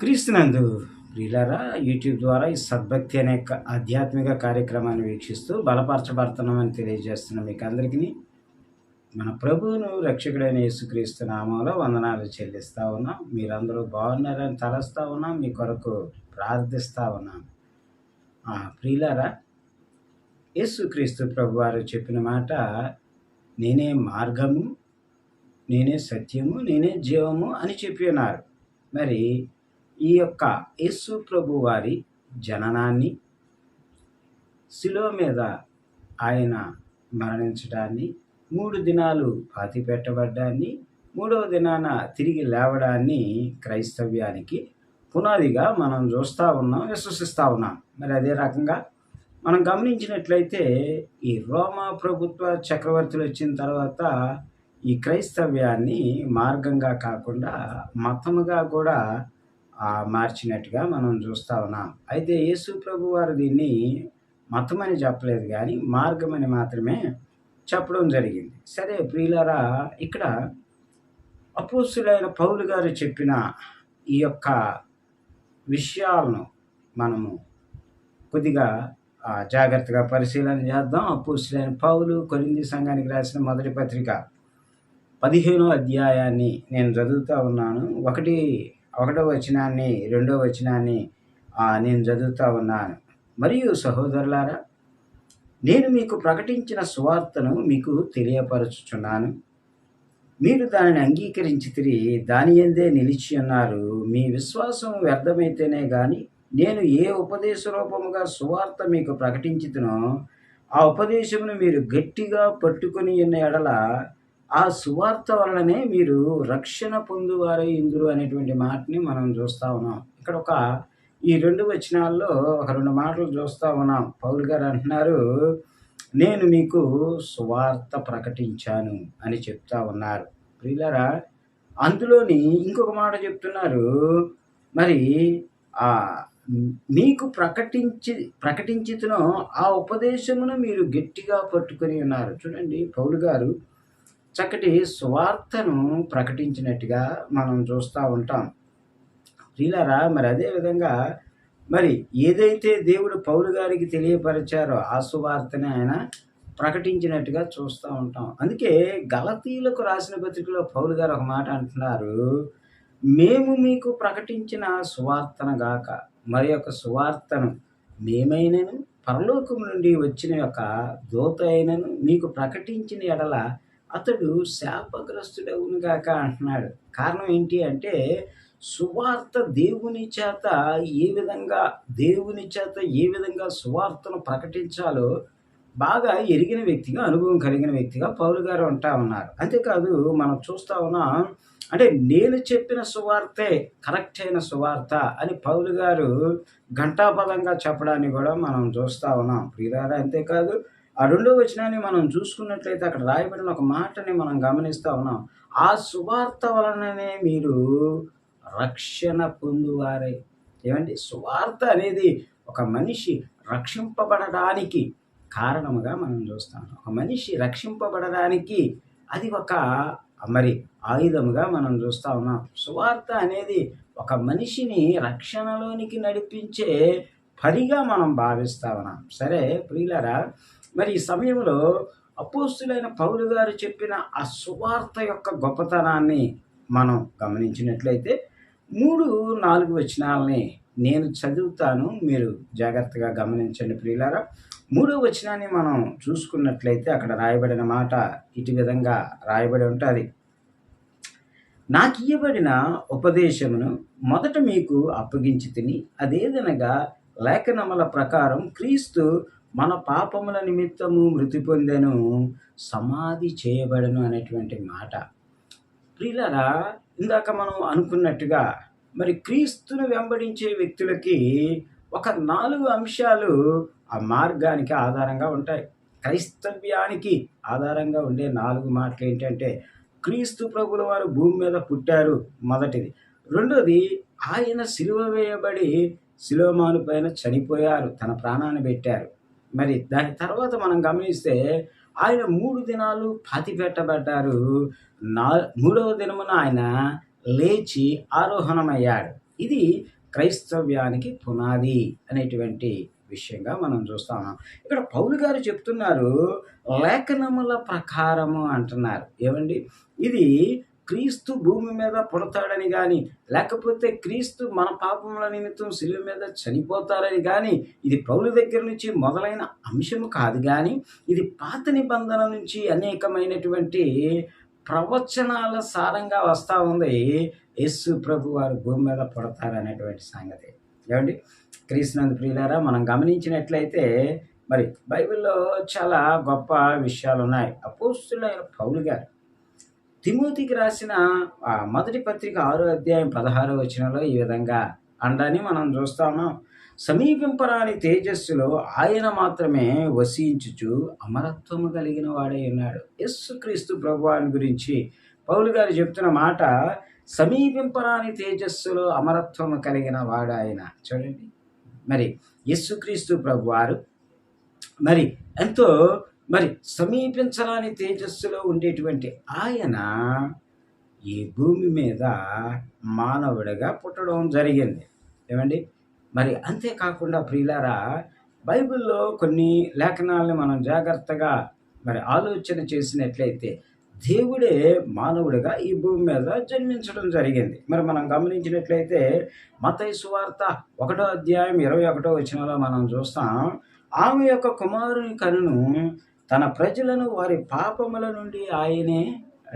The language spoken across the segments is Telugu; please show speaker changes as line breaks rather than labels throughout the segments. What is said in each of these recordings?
క్రీస్తునందు ప్రియులారా యూట్యూబ్ ద్వారా ఈ సద్భక్తి అనే క- ఆధ్యాత్మిక కార్యక్రమాన్ని వీక్షిస్తూ బలపరచబడుతున్నామని తెలియజేస్తున్న మీకు అందరికీ మన ప్రభువును రక్షకుడైన యేసుక్రీస్తు నామంలో వందనాలు చెల్లిస్తా ఉన్నాం మీరందరూ బాగున్నారని తలస్తూ ఉన్నాం మీ కొరకు ప్రార్థిస్తా ఉన్నాం. ప్రియులారా యేసుక్రీస్తు ప్రభు వారు చెప్పిన మాట నేనే మార్గము నేనే సత్యము నేనే జీవము అని చెప్పి ఉన్నారు. మరి ఈ యొక్క యేసు ప్రభు వారి జననాన్ని శిలువ మీద ఆయన మరణించడాన్ని మూడు దినాలు పాతి పెట్టబడ్డాన్ని మూడవ దినాన తిరిగి లేవడాన్ని క్రైస్తవ్యానికి పునాదిగా మనం చూస్తూ ఉన్నాం విశ్వసిస్తూ ఉన్నాం. మరి అదే రకంగా మనం గమనించినట్లయితే ఈ రోమా ప్రభుత్వ చక్రవర్తులు వచ్చిన తర్వాత ఈ క్రైస్తవ్యాన్ని మార్గంగా కాకుండా మతముగా కూడా మార్చినట్టుగా మనం చూస్తూ ఉన్నాం. అయితే యేసు ప్రభు వారు దీన్ని మతం అని చెప్పలేదు కానీ మార్గమని మాత్రమే చెప్పడం జరిగింది. సరే ప్రియులరా ఇక్కడ అపోస్తులైన పౌలు గారు చెప్పిన ఈ యొక్క విషయాలను మనము కొద్దిగా జాగ్రత్తగా పరిశీలన చేద్దాం. అపోస్తులైన పౌలు కొరింది సంఘానికి రాసిన మొదటి పత్రిక పదిహేనో అధ్యాయాన్ని నేను చదువుతూ ఉన్నాను. ఒకటి ఒకటో వచనాన్ని రెండో వచనాన్ని నేను చదువుతూ ఉన్నాను. మరియు సహోదరులారా నేను మీకు ప్రకటించిన మీకు తెలియపరచుచున్నాను. మీరు దానిని అంగీకరించి తిరిగి దాని ఎందే నిలిచి ఉన్నారు. మీ విశ్వాసం వ్యర్థమైతేనే కానీ నేను ఏ ఉపదేశ రూపముగా సువార్త మీకు ప్రకటించుతునో ఆ ఉపదేశమును మీరు గట్టిగా పట్టుకుని ఉన్న ఎడల ఆ సువార్త వలననే మీరు రక్షణ పొందువారై ఇందురు అనేటువంటి మాటని మనం చూస్తా ఉన్నాం. ఇక్కడ ఒక ఈ రెండు వచనాల్లో ఒక రెండు మాటలు చూస్తూ ఉన్నాం. పౌల్ గారు అంటున్నారు నేను మీకు సువార్త ప్రకటించాను అని చెప్తా ఉన్నారు. ప్రియులరా అందులోని ఇంకొక మాట చెప్తున్నారు. మరి ఆ మీకు ప్రకటించి ప్రకటించుతునో ఆ ఉపదేశమును మీరు గట్టిగా పట్టుకొని ఉన్నారు. చూడండి పౌలు గారు చక్కటి సువార్తను ప్రకటించినట్టుగా మనం చూస్తూ ఉంటాం. ప్రియులరా మరి అదే విధంగా మరి ఏదైతే దేవుడు పౌలు గారికి తెలియపరిచారో ఆ సువార్తని ఆయన ప్రకటించినట్టుగా చూస్తూ ఉంటాం. అందుకే గలతీలకు రాసిన పత్రికలో పౌలు గారు ఒక మాట అంటున్నారు మేము మీకు ప్రకటించిన సువార్తన గాక మరి యొక్క సువార్తను మేమైనను పరలోకం నుండి వచ్చిన యొక్క దూత అయినను మీకు ప్రకటించిన ఎడల అతడు శాపగ్రస్తుడవునుగాక అంటున్నాడు. కారణం ఏంటి అంటే సువార్త దేవుని చేత ఏ విధంగా దేవుని చేత ఏ విధంగా సువార్తను ప్రకటించాలో బాగా ఎరిగిన వ్యక్తిగా అనుభవం కలిగిన వ్యక్తిగా పౌలు గారు ఉంటా ఉన్నారు. అంతేకాదు మనం చూస్తా ఉన్నాం అంటే నేను చెప్పిన సువార్తే కరెక్ట్ అయిన సువార్త అని పౌలు గారు ఘంటాపదంగా చెప్పడాన్ని కూడా మనం చూస్తా ఉన్నాం. ప్రియులారా అంతేకాదు ఆ రెండో వచనాన్ని మనం చూసుకున్నట్లయితే అక్కడ రాయబడిన ఒక మాటని మనం గమనిస్తూ ఉన్నాం. ఆ సువార్త వలననే మీరు రక్షణ పొందువారే. ఏమండి? సువార్త అనేది ఒక మనిషి రక్షింపబడడానికి కారణముగా మనం చూస్తాం. ఒక మనిషి రక్షింపబడడానికి అది ఒక మరి ఆయుధముగా మనం చూస్తా ఉన్నాం. సువార్త అనేది ఒక మనిషిని రక్షణలోనికి నడిపించే పనిగా మనం భావిస్తా ఉన్నాం. సరే ప్రియులరా మరి ఈ సమయంలో అపోస్తులైన పౌలు గారు చెప్పిన ఆ సువార్త యొక్క గొప్పతనాన్ని మనం గమనించినట్లయితే మూడు నాలుగు వచనాలని నేను చదువుతాను. మీరు జాగ్రత్తగా గమనించండి ప్రియులారా. మూడో వచనాన్ని మనం చూసుకున్నట్లయితే అక్కడ రాయబడిన మాట ఇటు విధంగా రాయబడి ఉంటుంది. నాకు ఇవ్వబడిన ఉపదేశమును మొదట మీకు అప్పగించి తిని అదేదనగా లేఖనముల ప్రకారం క్రీస్తు మన పాపముల నిమిత్తము మృతి పొందెను సమాధి చేయబడను అనేటువంటి మాట. ప్రియులరా ఇందాక మనం అనుకున్నట్టుగా మరి క్రీస్తును వెంబడించే వ్యక్తులకి ఒక నాలుగు అంశాలు ఆ మార్గానికి ఆధారంగా ఉంటాయి. క్రైస్తవ్యానికి ఆధారంగా ఉండే నాలుగు మాటలు ఏంటంటే క్రీస్తు ప్రభుల వారు భూమి మీద పుట్టారు మొదటిది. రెండోది ఆయన సిలువ వేయబడి శిలోమాను పైన చనిపోయారు తన ప్రాణాన్ని పెట్టారు. మరి దాని తర్వాత మనం గమనిస్తే ఆయన మూడు దినాలు పాతి పెట్టబడ్డారు నా మూడవ దినమున ఆయన లేచి ఆరోహణమయ్యాడు. ఇది క్రైస్తవ్యానికి పునాది అనేటువంటి విషయంగా మనం చూస్తాం ఇక్కడ పౌలు గారు చెప్తున్నారు లేఖనముల ప్రకారము అంటున్నారు. ఏమండి? ఇది క్రీస్తు భూమి మీద పుడతాడని కానీ లేకపోతే క్రీస్తు మన పాపముల నిమిత్తం శిలువ మీద చనిపోతారని కానీ ఇది పౌలు దగ్గర నుంచి మొదలైన అంశము కాదు కానీ ఇది పాత నిబంధన నుంచి అనేకమైనటువంటి ప్రవచనాల సారంగా వస్తూ ఉంది. యేసు ప్రభు వారు భూమి మీద పుడతారనేటువంటి సంగతి. ఏమండి? క్రీస్తునందు ప్రియులారా మనం గమనించినట్లయితే మరి బైబిల్లో చాలా గొప్ప విషయాలు ఉన్నాయి అపోస్తులైన పౌలు గారు తిమోతికి రాసిన మొదటి పత్రిక ఆరో అధ్యాయం పదహారో వచనంలో ఈ విధంగా అండాన్ని మనం చూస్తాము సమీపింపరాని తేజస్సులో ఆయన మాత్రమే వసించుచు అమరత్వము కలిగిన వాడై ఉన్నాడు. యేసుక్రీస్తు ప్రభువాని గురించి పౌలు గారు చెప్తున్న మాట సమీపింపరాని తేజస్సులో అమరత్వము కలిగిన వాడు ఆయన చూడండి. మరి యస్సుక్రీస్తు ప్రభువారు మరి ఎంతో మరి సమీపించరాని తేజస్సులో ఉండేటువంటి ఆయన ఈ భూమి మీద మానవుడిగా పుట్టడం జరిగింది. ఏమండి? మరి అంతేకాకుండా ప్రియులారా బైబిల్లో కొన్ని లేఖనాలను మనం జాగ్రత్తగా మరి ఆలోచన చేసినట్లయితే దేవుడే మానవుడిగా ఈ భూమి మీద జన్మించడం జరిగింది. మరి మనం గమనించినట్లయితే మత సువార్త ఒకటో అధ్యాయం ఇరవై ఒకటో వచనంలో మనం చూస్తాం ఆమె యొక్క కుమారుని కనును తన ప్రజలను వారి పాపముల నుండి ఆయనే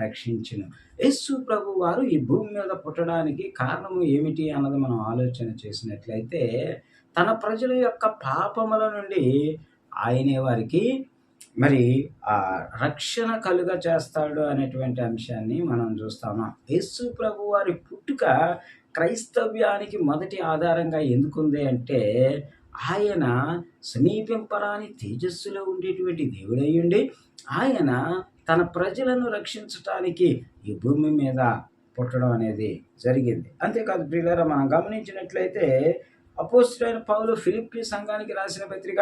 రక్షించును. యేసు ప్రభు వారు ఈ భూమి మీద పుట్టడానికి కారణము ఏమిటి అన్నది మనం ఆలోచన చేసినట్లయితే తన ప్రజల యొక్క పాపముల నుండి ఆయనే వారికి మరి ఆ రక్షణ కలుగ చేస్తాడు అనేటువంటి అంశాన్ని మనం చూస్తాము. యేసు ప్రభు వారి పుట్టుక క్రైస్తవ్యానికి మొదటి ఆధారంగా ఎందుకుంది అంటే ఆయన సమీపింపరాని తేజస్సులో ఉండేటువంటి దేవుడయ్యుండి ఆయన తన ప్రజలను రక్షించటానికి ఈ భూమి మీద పుట్టడం అనేది జరిగింది. అంతేకాదు ప్రియులారా మనం గమనించినట్లయితే అపోస్తులైన పౌలు ఫిలిప్పి సంఘానికి రాసిన పత్రిక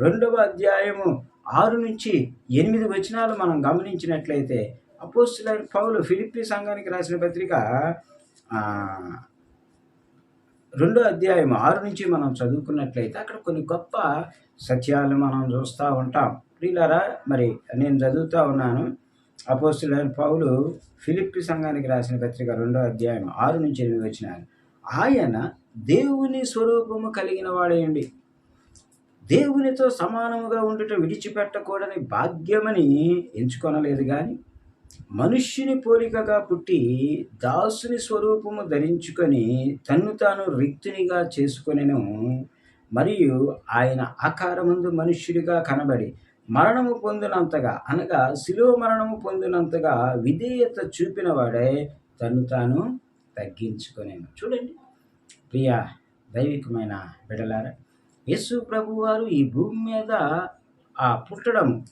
రెండవ అధ్యాయము ఆరు నుంచి ఎనిమిది వచనాలు మనం గమనించినట్లయితే అపోస్తులైన పౌలు ఫిలిప్పి సంఘానికి రాసిన పత్రిక రెండో అధ్యాయం ఆరు నుంచి మనం చదువుకున్నట్లయితే అక్కడ కొన్ని గొప్ప సత్యాలు మనం చూస్తూ ఉంటాం. ప్రియులారా మరి నేను చదువుతూ ఉన్నాను. అపోస్తులైన పౌలు ఫిలిప్పి సంఘానికి రాసిన పత్రిక రెండో అధ్యాయం ఆరు నుంచి ఎనిమిది వచ్చినాను ఆయన దేవుని స్వరూపము కలిగిన వాడేయండి. దేవునితో సమానముగా ఉండుట విడిచిపెట్టకూడని భాగ్యమని ఎంచుకొనలేదు కానీ మనుష్యుని పోలికగా పుట్టి దాసుని స్వరూపము ధరించుకొని తన్ను తాను రిక్తునిగా చేసుకొనెను. మరియు ఆయన ఆకారముందు మనుష్యుడిగా కనబడి మరణము పొందినంతగా అనగా శిలువ మరణము పొందినంతగా విధేయత చూపిన వాడే తను తాను తగ్గించుకొనేను. చూడండి. ప్రియ దైవికమైన బిడలారా యేసు ప్రభు వారు ఈ భూమి మీద ఆ పుట్టడం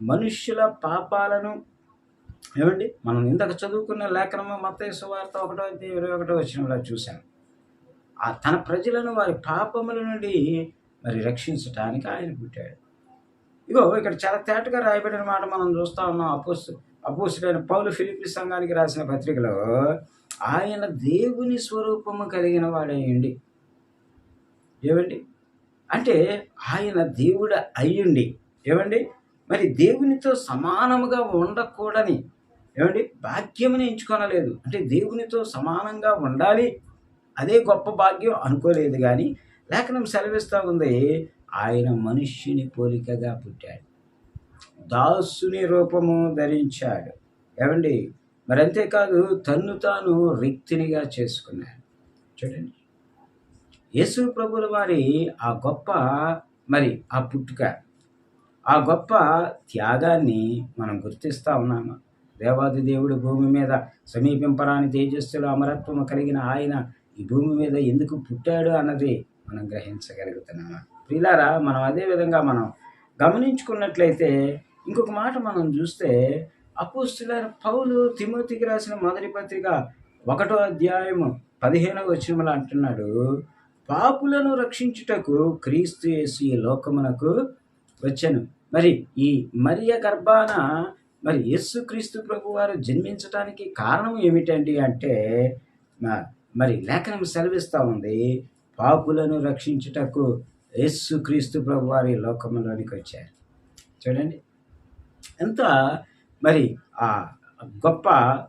మనుష్యుల పాపాలను ఏమండి? మనం ఇంతకు చదువుకున్న లేఖనము మత్తయి వార్త ఒకటో ఇరవై ఒకటో వచ్చిన చూశాను ఆ తన ప్రజలను వారి పాపముల నుండి మరి రక్షించటానికి ఆయన పుట్టాడు. ఇగో ఇక్కడ చాలా తేటగా రాయబడిన మాట మనం చూస్తా ఉన్నాం. అపోస్ అపోసుడైన పౌలు ఫిలిపి సంఘానికి రాసిన పత్రికలో ఆయన దేవుని స్వరూపము కలిగిన వాడేయండి. ఏమండి అంటే ఆయన దేవుడు అయ్యుండి. ఏమండి మరి దేవునితో సమానముగా ఉండకూడని ఏమండి? భాగ్యమని ఎంచుకొనలేదు. అంటే దేవునితో సమానంగా ఉండాలి. అదే గొప్ప భాగ్యం అనుకోలేదు కానీ లేఖనం సెలవిస్తూ ఉంది. ఆయన మనుష్యుని పోలికగా పుట్టాడు. దాసుని రూపము ధరించాడు. ఏమండి? మరి అంతేకాదు తన్ను తాను రిక్తినిగా చేసుకున్నాడు. చూడండి. యేసు ప్రభుల వారి ఆ గొప్ప మరి ఆ పుట్టుక ఆ గొప్ప త్యాగాన్ని మనం గుర్తిస్తూ ఉన్నాము? దేవాది దేవుడు భూమి మీద సమీపింపరాని తేజస్సులో అమరత్వము కలిగిన ఆయన ఈ భూమి మీద ఎందుకు పుట్టాడు అన్నది మనం గ్రహించగలుగుతున్నాము ప్రిలారా మనం అదే విధంగా మనం గమనించుకున్నట్లయితే ఇంకొక మాట మనం చూస్తే అపోస్తులైన పౌలు తిమోతికి రాసిన మొదటి పత్రిక ఒకటో అధ్యాయము పదిహేనవ వచనములు అంటున్నాడు పాపులను రక్షించుటకు క్రీస్తు యేసు ఈ లోకమునకు వచ్చాను. మరి ఈ మరియ గర్భాన మరి యేసుక్రీస్తు ప్రభు వారు జన్మించడానికి కారణం ఏమిటండి అంటే మ- మరి లేఖనం సెలవిస్తూ ఉంది పాపులను రక్షించుటకు యేసుక్రీస్తు ప్రభు వారి లోకంలోనికి వచ్చారు. చూడండి. ఎంత మరి ఆ గొప్ప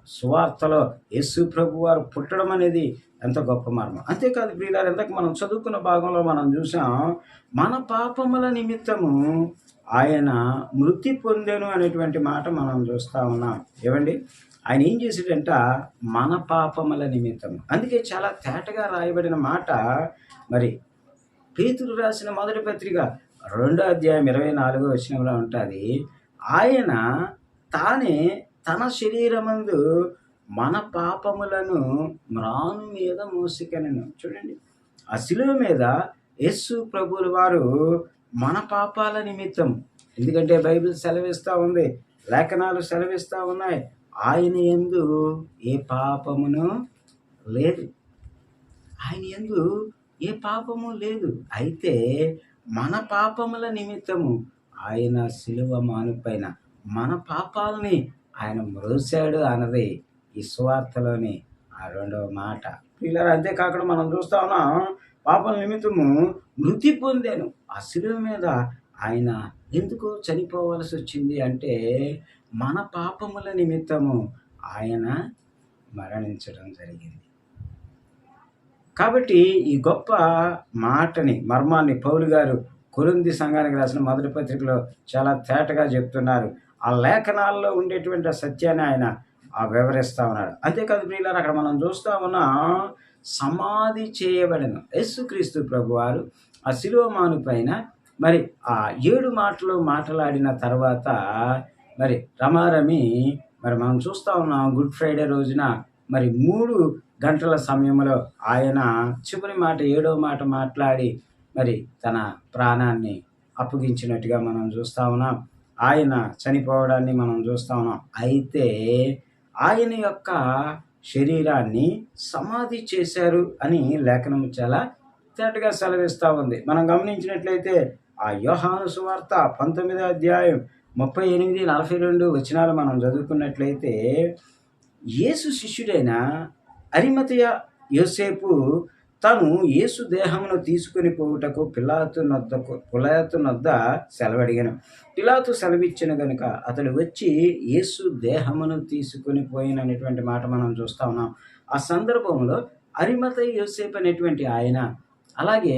సువార్తలో యేసు ప్రభు వారు పుట్టడం అనేది ఎంత గొప్ప మర్మం. అంతేకాదు ప్రియులారు ఎంతకు మనం చదువుకున్న భాగంలో మనం చూసాం మన పాపముల నిమిత్తము ఆయన మృతి పొందెను అనేటువంటి మాట మనం చూస్తూ ఉన్నాం. ఏమండి? ఆయన ఏం చేసాడంట మన పాపముల నిమిత్తం అందుకే చాలా తేటగా రాయబడిన మాట మరి పేతులు రాసిన మొదటి పత్రిక రెండో అధ్యాయం ఇరవై నాలుగో వచనంలో ఉంటుంది ఆయన తానే తన శరీరమందు మన పాపములను మ్రాను మీద మోసికెనను. చూడండి. ఆ శిలువ మీద యేసు ప్రభువుల వారు మన పాపాల నిమిత్తం. ఎందుకంటే బైబిల్ సెలవిస్తూ ఉంది. లేఖనాలు సెలవిస్తూ ఉన్నాయి. ఆయన ఎందు ఏ పాపమును లేదు. ఆయన ఎందు ఏ పాపము లేదు. అయితే మన పాపముల నిమిత్తము ఆయన శిలువ మానుపైన మన పాపాలని ఆయన మ్రోసాడు అన్నది ఈ సువార్తలోని ఆ రెండవ మాట. పిల్లలు అంతేకాకుండా మనం చూస్తా ఉన్నాం పాపల నిమిత్తము మృతి పొందాను. ఆ శిలువ మీద ఆయన ఎందుకు చనిపోవలసి వచ్చింది అంటే మన పాపముల నిమిత్తము ఆయన మరణించడం జరిగింది. కాబట్టి ఈ గొప్ప మాటని మర్మాన్ని పౌలు గారు కొరింది సంఘానికి రాసిన మొదటి పత్రికలో చాలా తేటగా చెప్తున్నారు. ఆ లేఖనాల్లో ఉండేటువంటి ఆ సత్యాన్ని ఆయన వివరిస్తూ ఉన్నాడు. అంతేకాదు ప్రియులారు అక్కడ మనం చూస్తూ ఉన్నాం సమాధి చేయబడిన యేసుక్రీస్తు ప్రభు వారు ఆ శిలువమాను పైన మరి ఆ ఏడు మాటలు మాట్లాడిన తర్వాత మరి రమారమి మరి మనం చూస్తూ ఉన్నాం గుడ్ ఫ్రైడే రోజున మరి మూడు గంటల సమయంలో ఆయన చివరి మాట ఏడో మాట మాట్లాడి మరి తన ప్రాణాన్ని అప్పగించినట్టుగా మనం చూస్తూ ఉన్నాం. ఆయన చనిపోవడాన్ని మనం చూస్తూ ఉన్నాం. అయితే ఆయన యొక్క శరీరాన్ని సమాధి చేశారు అని లేఖనం చాలా తేటగా సెలవిస్తూ ఉంది. మనం గమనించినట్లయితే ఆ యోహాను సువార్త పంతొమ్మిదో అధ్యాయం ముప్పై ఎనిమిది నలభై రెండు వచనాలు మనం చదువుకున్నట్లయితే యేసు శిష్యుడైన అరిమతయ యోసేపు తను యేసు దేహమును తీసుకుని పోవుటకు పిలాతు నొద్దకు పిలాతు నొద్ద సెలవడిగాను. పిలాతు సెలవిచ్చిన గనుక అతడు వచ్చి యేసు దేహమును తీసుకుని పోయినటువంటి మాట మనం చూస్తా ఉన్నాం. ఆ సందర్భంలో అరిమత యోసేపు అనేటువంటి ఆయన అలాగే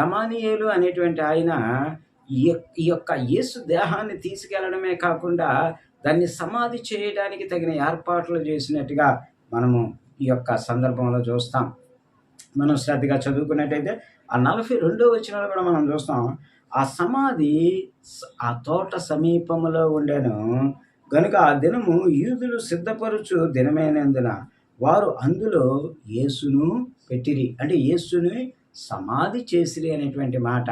గమానియేలు అనేటువంటి ఆయన ఈ యొక్క యేసు దేహాన్ని తీసుకెళ్ళడమే కాకుండా దాన్ని సమాధి చేయడానికి తగిన ఏర్పాట్లు చేసినట్టుగా మనము ఈ యొక్క సందర్భంలో చూస్తాం. మనం శ్రద్ధగా చదువుకున్నట్టయితే ఆ నలభై రెండో వచ్చిన కూడా మనం చూస్తాం. ఆ సమాధి ఆ తోట సమీపంలో ఉండేను. గనుక ఆ దినము యూదులు సిద్ధపరుచు దినమైనందున వారు అందులో యేసును పెట్టిరి. అంటే యేసుని సమాధి చేసిరి అనేటువంటి మాట.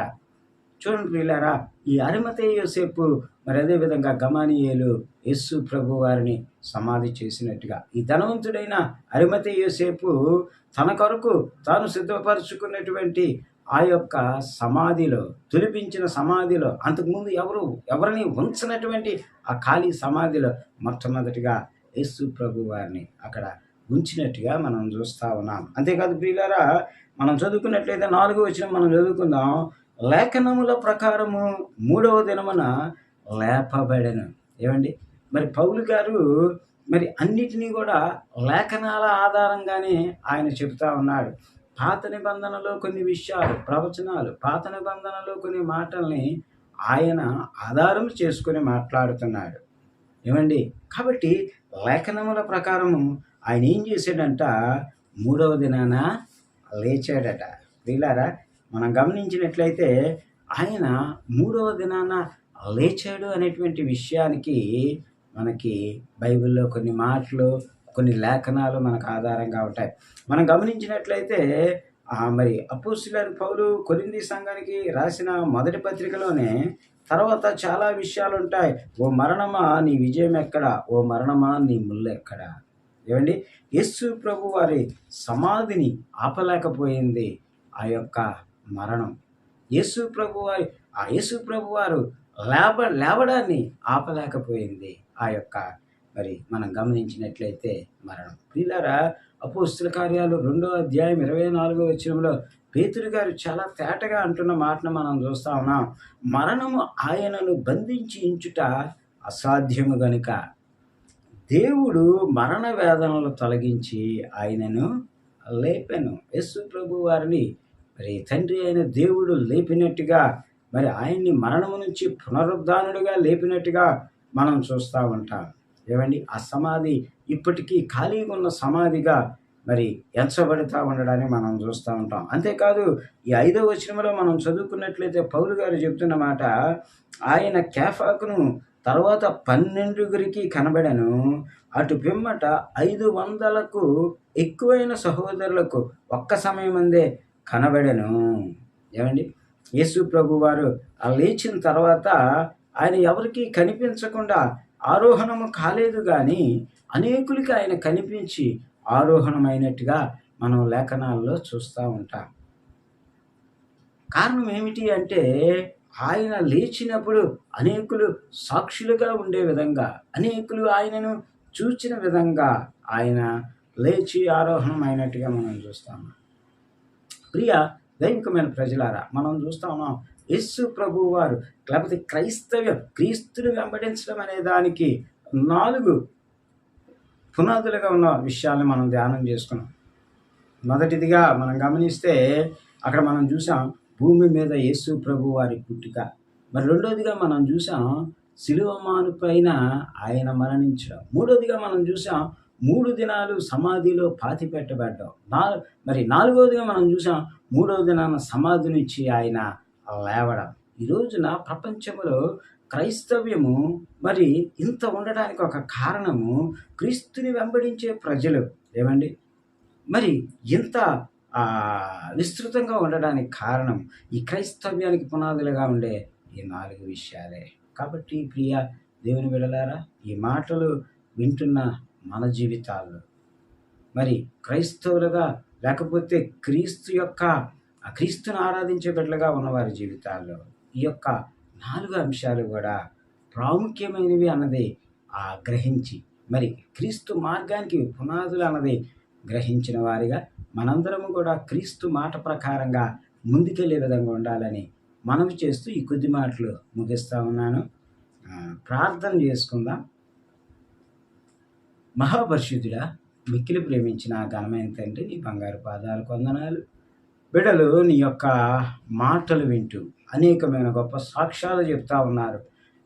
చూడండి పిల్లారా ఈ అరిమతే యోసేపు మరి అదేవిధంగా గమానియేలు యస్సు ప్రభు వారిని సమాధి చేసినట్టుగా ఈ ధనవంతుడైన అరిమతి యోసేపు తన కొరకు తాను సిద్ధపరచుకున్నటువంటి ఆ యొక్క సమాధిలో తులిపించిన సమాధిలో అంతకుముందు ఎవరు ఎవరిని ఉంచినటువంటి ఆ ఖాళీ సమాధిలో మొట్టమొదటిగా యేసు ప్రభు వారిని అక్కడ ఉంచినట్టుగా మనం చూస్తూ ఉన్నాం. అంతేకాదు ప్రియులారా మనం చదువుకున్నట్లయితే నాలుగో వచ్చిన మనం చదువుకుందాం. లేఖనముల ప్రకారము మూడవ దినమున లేపబడను. ఏమండి? మరి పౌలు గారు మరి అన్నిటినీ కూడా లేఖనాల ఆధారంగానే ఆయన చెబుతా ఉన్నాడు. పాత నిబంధనలో కొన్ని విషయాలు ప్రవచనాలు పాత నిబంధనలో కొన్ని మాటల్ని ఆయన ఆధారం చేసుకుని మాట్లాడుతున్నాడు. ఏమండి? కాబట్టి లేఖనముల ప్రకారము ఆయన ఏం చేశాడంట? మూడవ దినాన లేచాడట. వీళ్ళారా? మనం గమనించినట్లయితే ఆయన మూడవ దినాన లేచాడు అనేటువంటి విషయానికి మనకి బైబిల్లో కొన్ని మాటలు కొన్ని లేఖనాలు మనకు ఆధారంగా ఉంటాయి. మనం గమనించినట్లయితే మరి అపోస్తులారి పౌలు కొరింది సంఘానికి రాసిన మొదటి పత్రికలోనే తర్వాత చాలా విషయాలు ఉంటాయి. ఓ మరణమా నీ విజయం ఎక్కడ? ఓ మరణమా నీ ముళ్ళు ఎక్కడ? ఏమండి? యేసు ప్రభు వారి సమాధిని ఆపలేకపోయింది ఆ యొక్క మరణం. యేసు ప్రభు వారి ఆ యేసు ప్రభు వారు లేవ లేవడాన్ని ఆపలేకపోయింది ఆ యొక్క మరి మనం గమనించినట్లయితే మరణం. ప్రియులారా అపోస్తుల కార్యాలు రెండో అధ్యాయం ఇరవై నాలుగో వచ్చినంలో పేతురు గారు చాలా తేటగా అంటున్న మాటను మనం చూస్తా ఉన్నాం. మరణము ఆయనను బంధించి ఇంచుట అసాధ్యము గనుక. దేవుడు మరణ వేదనలు తొలగించి ఆయనను లేపెను. యేసు ప్రభు వారిని మరి తండ్రి అయిన దేవుడు లేపినట్టుగా మరి ఆయన్ని మరణము నుంచి పునరుద్ధానుడిగా లేపినట్టుగా మనం చూస్తూ ఉంటాం. ఏమండి? ఆ సమాధి ఇప్పటికీ ఖాళీగా ఉన్న సమాధిగా మరి ఎంచబడుతూ ఉండడాన్ని మనం చూస్తూ ఉంటాం. అంతేకాదు ఈ ఐదో వచనంలో మనం చదువుకున్నట్లయితే పౌలు గారు చెప్తున్న మాట ఆయన కేఫాకును తర్వాత పన్నెండుగురికి కనబడను. అటు పిమ్మట ఐదు వందలకు ఎక్కువైన సహోదరులకు ఒక్క సమయం అందే కనబడను. ఏమండి? యేసు ప్రభు వారు ఆ లేచిన తర్వాత ఆయన ఎవరికి కనిపించకుండా ఆరోహణము కాలేదు కానీ అనేకులకి ఆయన కనిపించి ఆరోహణమైనట్టుగా మనం లేఖనాల్లో చూస్తూ ఉంటాం. కారణం ఏమిటి అంటే ఆయన లేచినప్పుడు అనేకులు సాక్షులుగా ఉండే విధంగా అనేకులు ఆయనను చూచిన విధంగా ఆయన లేచి ఆరోహణమైనట్టుగా మనం చూస్తాము ప్రియ దైవికమైన ప్రజలారా మనం చూస్తా ఉన్నాం యేసు ప్రభు వారు లేకపోతే క్రైస్తవ్యం క్రీస్తుని వెంబడించడం అనే దానికి నాలుగు పునాదులుగా ఉన్న విషయాలను మనం ధ్యానం చేసుకున్నాం. మొదటిదిగా మనం గమనిస్తే అక్కడ మనం చూసాం భూమి మీద యేసు ప్రభు వారి పుట్టుక. మరి రెండోదిగా మనం చూసాం సిలువమాను పైన ఆయన మరణించడం. మూడోదిగా మనం చూసాం మూడు దినాలు సమాధిలో పాతి పెట్టబడ్డాం. నా మరి నాలుగవదిగా మనం చూసాం మూడవ దినాన సమాధి నుంచి ఆయన లేవడం. ఈ రోజున ప్రపంచంలో క్రైస్తవ్యము మరి ఇంత ఉండడానికి ఒక కారణము క్రీస్తుని వెంబడించే ప్రజలు. ఏమండి? మరి ఇంత విస్తృతంగా ఉండడానికి కారణం ఈ క్రైస్తవ్యానికి పునాదులుగా ఉండే ఈ నాలుగు విషయాలే. కాబట్టి ప్రియ దేవుని విడలారా ఈ మాటలు వింటున్న మన జీవితాల్లో. మరి క్రైస్తవులుగా లేకపోతే క్రీస్తు యొక్క ఆ క్రీస్తును ఆరాధించే బిడ్డలుగా ఉన్నవారి జీవితాల్లో ఈ యొక్క నాలుగు అంశాలు కూడా ప్రాముఖ్యమైనవి అన్నది ఆ గ్రహించి మరి క్రీస్తు మార్గానికి పునాదులు అన్నది గ్రహించిన వారిగా మనందరము కూడా క్రీస్తు మాట ప్రకారంగా ముందుకెళ్ళే విధంగా ఉండాలని మనవి చేస్తూ ఈ కొద్ది మాటలు ముగిస్తూ ఉన్నాను. ప్రార్థన చేసుకుందాం. మహాపరిశుద్ధుడా మిక్కిలి ప్రేమించిన ఘనమైన తండ్రి నీ బంగారు పాదాలు కొందనాలు. బిడలు నీ యొక్క మాటలు వింటూ అనేకమైన గొప్ప సాక్ష్యాలు చెప్తా ఉన్నారు.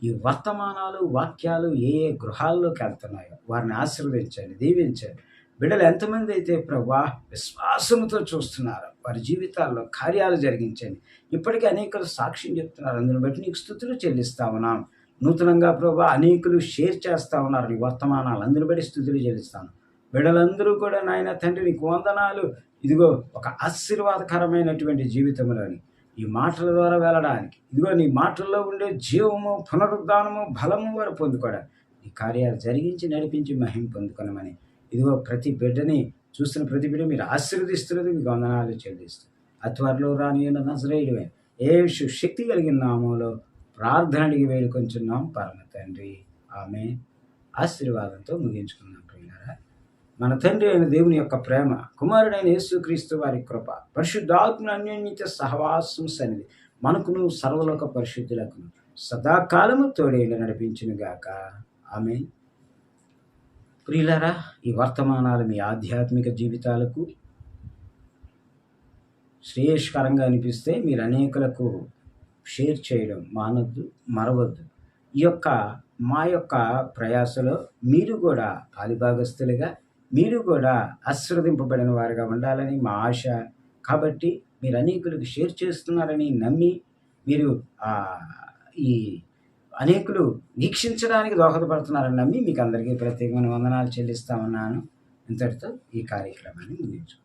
ఈ వర్తమానాలు వాక్యాలు ఏ ఏ గృహాల్లోకి వెళ్తున్నాయో వారిని ఆశీర్వదించండి దీవించండి. బిడ్డలు ఎంతమంది అయితే ప్రభా విశ్వాసంతో చూస్తున్నారు వారి జీవితాల్లో కార్యాలు జరిగించండి. ఇప్పటికీ అనేకలు సాక్ష్యం చెప్తున్నారు. అందుని బట్టి నీకు స్థుతులు చెల్లిస్తా ఉన్నాం. నూతనంగా ప్రభా అనేకులు షేర్ చేస్తూ ఉన్నారు నీ వర్తమానాలు. అందుని బట్టి స్థుతులు చెల్లిస్తాను. బిడ్డలందరూ కూడా నాయన తండ్రి నీకు వందనాలు. ఇదిగో ఒక ఆశీర్వాదకరమైనటువంటి జీవితంలోని ఈ మాటల ద్వారా వెళ్ళడానికి ఇదిగో నీ మాటల్లో ఉండే జీవము పునరుద్ధానము బలము వారు పొందుకోవడానికి ఈ కార్యాలు జరిగించి నడిపించి మహిం పొందుకునమని. ఇదిగో ప్రతి బిడ్డని చూస్తున్న ప్రతి బిడ్డ మీరు ఆశీర్వదిస్తున్నది మీకు వందనాలు చెల్లిస్తూ. అత్వరలో రాని నజరేయుడమే ఏ శక్తి కలిగిన నామంలో ప్రార్థన అడిగి వేడుకొంచున్నాం పరమ తండ్రి. ఆమె ఆశీర్వాదంతో ముగించుకున్నాం ప్రియులారా. మన తండ్రి అయిన దేవుని యొక్క ప్రేమ కుమారుడైన యేసుక్రీస్తు వారి కృప పరిశుద్ధాత్మ అన్యోన్యత సహవాసం సన్నిధి మనకును సర్వలోక పరిశుద్ధులకు సదాకాలము తోడేళ్ళు నడిపించును గాక. ఆమె ప్రియులారా ఈ వర్తమానాలు మీ ఆధ్యాత్మిక జీవితాలకు శ్రేయస్కరంగా అనిపిస్తే మీరు అనేకులకు షేర్ చేయడం మానద్దు మరవద్దు. ఈ యొక్క మా యొక్క ప్రయాసలో మీరు కూడా పాలిభాగస్తులుగా మీరు కూడా ఆశ్రదింపబడిన వారిగా ఉండాలని మా ఆశ. కాబట్టి మీరు అనేకులకు షేర్ చేస్తున్నారని నమ్మి మీరు ఈ అనేకులు వీక్షించడానికి దోహదపడుతున్నారని నమ్మి మీకు అందరికీ ప్రత్యేకమైన వందనాలు చెల్లిస్తా ఉన్నాను. ఇంతటితో ఈ కార్యక్రమాన్ని ముగించు